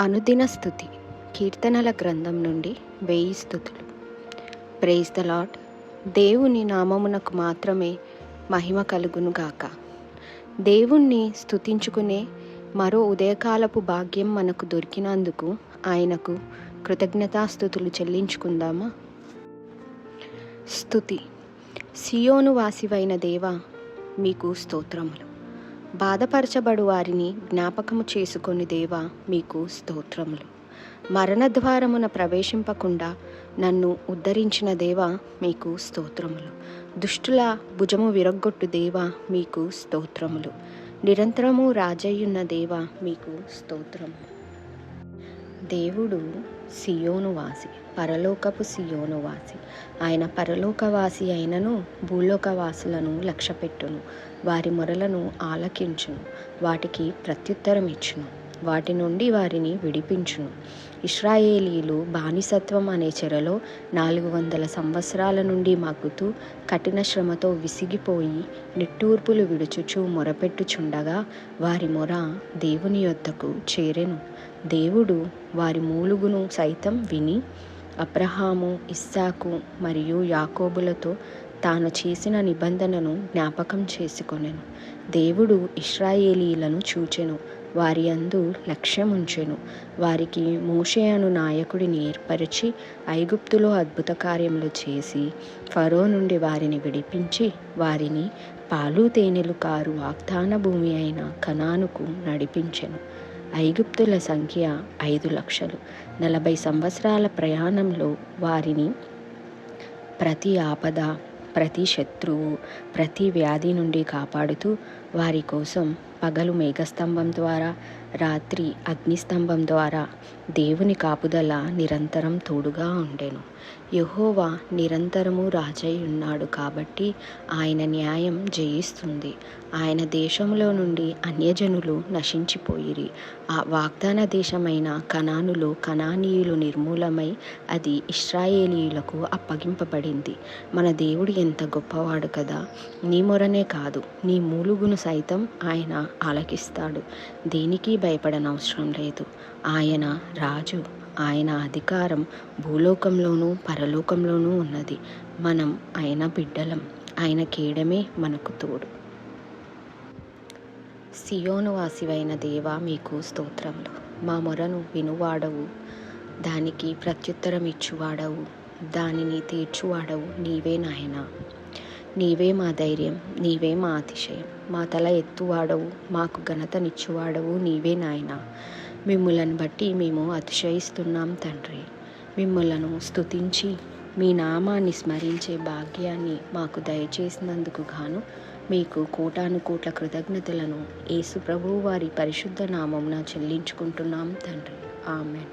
అనుదిన స్థుతి. కీర్తనల గ్రంథం నుండి వేయి స్థుతులు. ప్రైజ్ ద లాడ్ దేవుని నామమునకు మాత్రమే మహిమ కలుగును గాక. దేవుణ్ణి స్థుతించుకునే మరో ఉదయకాలపు భాగ్యం మనకు దొరికినందుకు ఆయనకు కృతజ్ఞతాస్థుతులు చెల్లించుకుందామా? స్థుతి. సియోను వాసివైన దేవ మీకు స్తోత్రములు. బాధపరచబడు వారిని జ్ఞాపకము చేసుకొని దేవా మీకు స్తోత్రములు. మరణద్వారమున ప్రవేశింపకుండా నన్ను ఉద్ధరించిన దేవా మీకు స్తోత్రములు. దుష్టుల భుజము విరగ్గొట్టు దేవా మీకు స్తోత్రములు. నిరంతరము రాజయ్యున్న దేవా మీకు స్తోత్రములు. దేవుడు సియోనువాసి పరలోకపు సియోనువాసి ఆయన పరలోకవాసి అయినను భూలోకవాసులను లక్ష్యపెట్టును వారి మొరలను ఆలకించును వాటికి ప్రత్యుత్తరం ఇచ్చును వాటి నుండి వారిని విడిపించును. ఇస్రాయేలీలు బానిసత్వం అనే చెరలో నాలుగు వందల సంవత్సరాల నుండి మగ్గుతూ కఠిన శ్రమతో విసిగిపోయి నిట్టూర్పులు విడుచుచూ మొరపెట్టుచుండగా వారి మొర దేవుని యొద్దకు చేరెను. దేవుడు వారి మూలుగును సైతం విని అబ్రహాము ఇస్సాకు మరియు యాకోబులతో తాను చేసిన నిబంధనను జ్ఞాపకం చేసుకొనెను. దేవుడు ఇస్రాయేలీలను చూచెను. వారి అందు లక్ష్యముంచెను. వారికి మోషే అను నాయకుడిని ఏర్పరిచి ఐగుప్తులో అద్భుత కార్యములు చేసి ఫరో నుండి వారిని విడిపించి వారిని పాలు తేనెలు కారు వాగ్దాన భూమి అయిన కణానుకు నడిపించెను. ఐగుప్తుల సంఖ్య ఐదు లక్షలు. నలభై సంవత్సరాల ప్రయాణంలో వారిని ప్రతి ఆపద ప్రతి శత్రువు ప్రతి వ్యాధి నుండి కాపాడుతూ వారి కోసం పగలు మేఘస్తంభం ద్వారా రాత్రి అగ్నిస్తంభం ద్వారా దేవుని కాపుదల నిరంతరం తోడుగా ఉండెను. యహోవా నిరంతరము రాజై ఉన్నాడు కాబట్టి ఆయన న్యాయం జయిస్తుంది. ఆయన దేశంలో నుండి అన్యజనులు నశించిపోయిరి. ఆ వాగ్దాన దేశమైన కనానులో కనానీయులు నిర్మూలమై అది ఇస్రాయేలీయులకు అప్పగింపబడింది. మన దేవుడు ఎంత గొప్పవాడు కదా! నీ మొరనే కాదు నీ మూలుగును సైతం ఆయన ఆలకిస్తాడు. దేనికి భయపడనవసరం లేదు. ఆయన రాజు ఆయన అధికారం భూలోకంలోనూ పరలోకంలోనూ ఉన్నది. మనం ఆయన బిడ్డలం. ఆయన కేడమే మనకు తోడు. సియోను వాసివైన దేవా మీకు స్తోత్రములు. మా మొరను వినువాడవు. దానికి ప్రత్యుత్తరం ఇచ్చువాడవు దానిని తీర్చువాడవు. నీవే నాయనా. నీవే మా ధైర్యం నీవే మా అతిశయం. మా తల ఎత్తువాడవు మాకు ఘనతనిచ్చువాడవు నీవే నాయన. మిమ్ములను బట్టి మేము అతిశయిస్తున్నాం తండ్రి. మిమ్మలను స్తుతించి మీ నామాన్ని స్మరించే భాగ్యాన్ని మాకు దయచేసినందుకు గాను మీకు కోటాను కోట్ల కృతజ్ఞతలను యేసు ప్రభువు వారి పరిశుద్ధ నామమున చెల్లించుకుంటున్నాం తండ్రి. ఆమెన్.